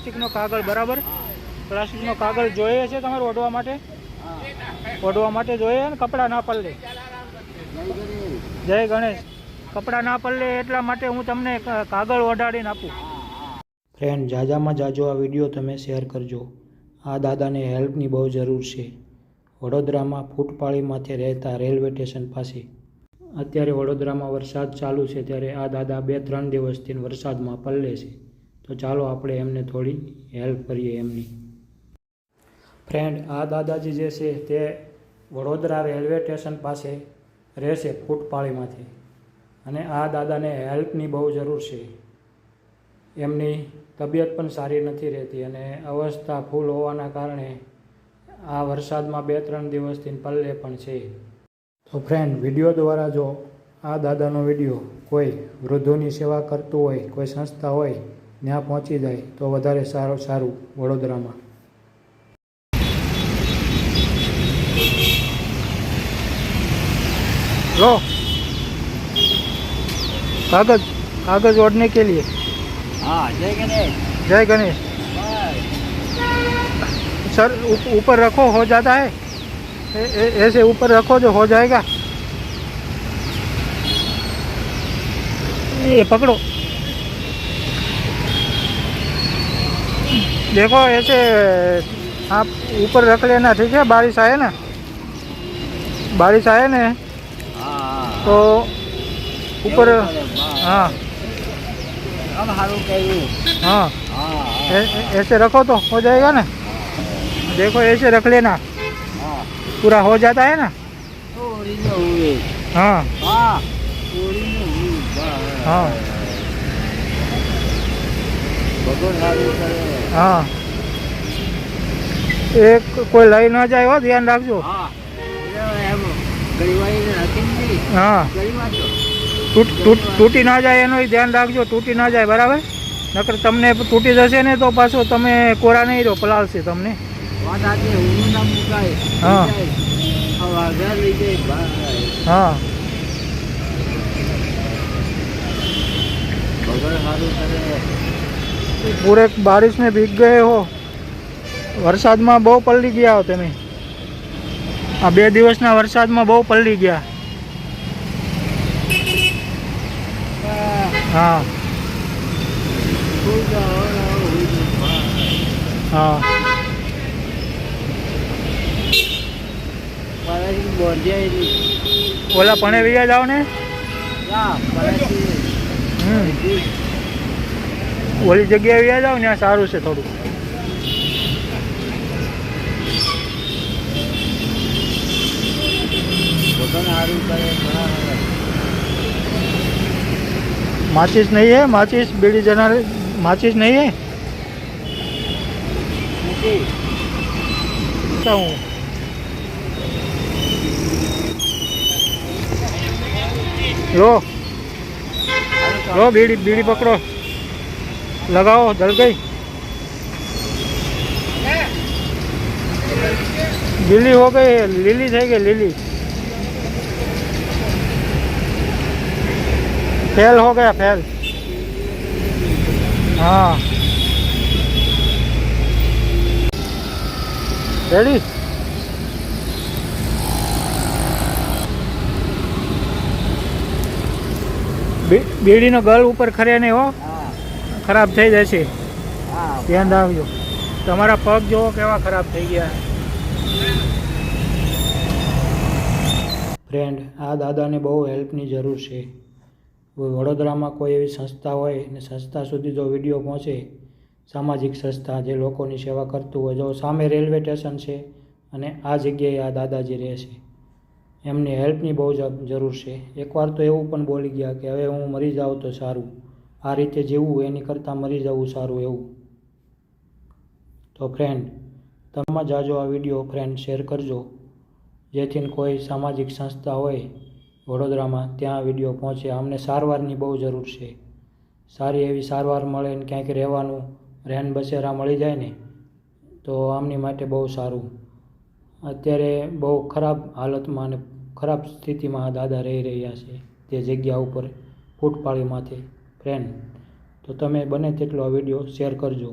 પ્લાસ્ટિકનો કાગળ, બરાબર? પ્લાસ્ટિકનો કાગળ જોઈએ છે તમારે ઓઢવા માટે? ઓઢવા માટે જોઈએ ને કપડાં ના પલ્લે જય ગણેશ. કપડાં ના પલ્લે એટલા માટે હું તમને કાગળ ઓઢાડીને આપું. ફ્રેન્ડ, જાજામાં જાજો આ વીડિયો તમે શેર કરજો. આ દાદાને હેલ્પની બહુ જરૂર છે. વડોદરામાં ફૂટપાળી માથે રહેતા રેલવે સ્ટેશન પાસે. અત્યારે વડોદરામાં વરસાદ ચાલુ છે ત્યારે આ દાદા બે ત્રણ દિવસથી વરસાદમાં પલ્લે છે. તો ચાલો આપણે એમને થોડી હેલ્પ કરીએ એમની. ફ્રેન્ડ આ દાદાજી જે છે તે વડોદરા રેલવે સ્ટેશન પાસે રહેશે ફૂટપાળીમાંથી. અને આ દાદાને હેલ્પની બહુ જરૂર છે. એમની તબિયત પણ સારી નથી રહેતી અને અવસ્થા ફૂલ હોવાના કારણે આ વરસાદમાં બે ત્રણ દિવસથી પલ્લે પણ છે. તો ફ્રેન્ડ વીડિયો દ્વારા જો આ દાદાનો વીડિયો કોઈ વૃદ્ધોની સેવા કરતું હોય, કોઈ સંસ્થા હોય ત્યાં પહોંચી જાય તો વધારે સારું સારું વડોદરામાં लो कागज कागज ओढ़ने के लिए हाँ जय गणेश जय गणेश सर ऊप- ऊपर रखो हो जाता है ए, ए, ऐसे ऊपर रखो जो हो जाएगा ये पकड़ो देखो ऐसे आप ऊपर रख लेना ठीक है? बारिश आए ना? बारिश आए ना? हाँ तो ऊपर हाँ। हाँ। हाँ। ऐसे रखो तो हो जाएगा ना? देखो ऐसे रख लेना। पूरा हो जाता है ना? हाँ। हाँ। હા. એક કોઈ લઈ ન જાય હો ધ્યાન રાખજો. હા. તૂટી ના જાય એનું ધ્યાન રાખજો તૂટી ના જાય બરાબર? નકર તમને તૂટી જશે ને તો પાછો તમે કોરા નહીં રહો પલાળશે તમને. હા. હા. પૂરે બારિશ में ભીગ ગયે હો. વરસાદમાં બહુ પલળી ગયા હો તમે. આ બે દિવસના વરસાદમાં બહુ પલળી ગયા. હા. હા. ઓલા પણ વૈયા જાઓ ના, હમ. ઓલી જગ્યાએ વૈયા જાઓ ત્યાં સારું છે થોડું ભગવાન હારું કરે બરાબર. माचिस नहीं है माचिस बीड़ी जला माचिस नहीं है મૂકી. तो हूँ लो હારું કામ. लो बीड़ी बीड़ी पकड़ो लगाओ जल गई गीली हो गई है, लीली થઈ ગઈ લીલી फेल हो गया फेल हाँ रेडी બીડીનો ગળ ઉપર ખરે નહીં હો હા, ખરાબ થઈ જશે. હા. ધ્યાન રાખજો. તમારા પગ જોવો કેવા ખરાબ થઈ ગયા. ફ્રેન્ડ આ દાદાને બહુ હેલ્પની જરૂર છે. વડોદરામાં કોઈ એવી સંસ્થા હોય ને સંસ્થા સુધી જો વીડિયો પહોંચે સામાજિક સંસ્થા જે લોકોની સેવા કરતું હોય જો સામે રેલવે સ્ટેશન છે અને આ જગ્યાએ આ દાદાજી રહે છે. એમની હેલ્પની બહુ જ જરૂર છે. એકવાર તો એવું પણ બોલી ગયા કે હવે હું મરી જાઉં તો સારું. આ રીતે જીવવું એની કરતાં મરી જવું સારું એવું. તો ફ્રેન્ડ તમે જાજો આ વીડિયો ફ્રેન્ડ શેર કરજો. જેથી કોઈ સામાજિક સંસ્થા હોય વડોદરામાં, ત્યાં વીડિયો પહોંચે. અમને સારવારની બહુ જરૂર છે. સારી એવી સારવાર મળે ને ક્યાંક રહેવાનું, રહેન બસેરા મળી જાય ને, તો આમની માટે બહુ સારું. અત્યારે બહુ ખરાબ હાલતમાં અને ખરાબ સ્થિતિમાં આ દાદા રહી રહ્યા છે, તે જગ્યા ઉપર ફૂટપાળીમાંથી ફ્રેન્ડ તો તમે બને તેટલો આ વીડિયો શેર કરજો.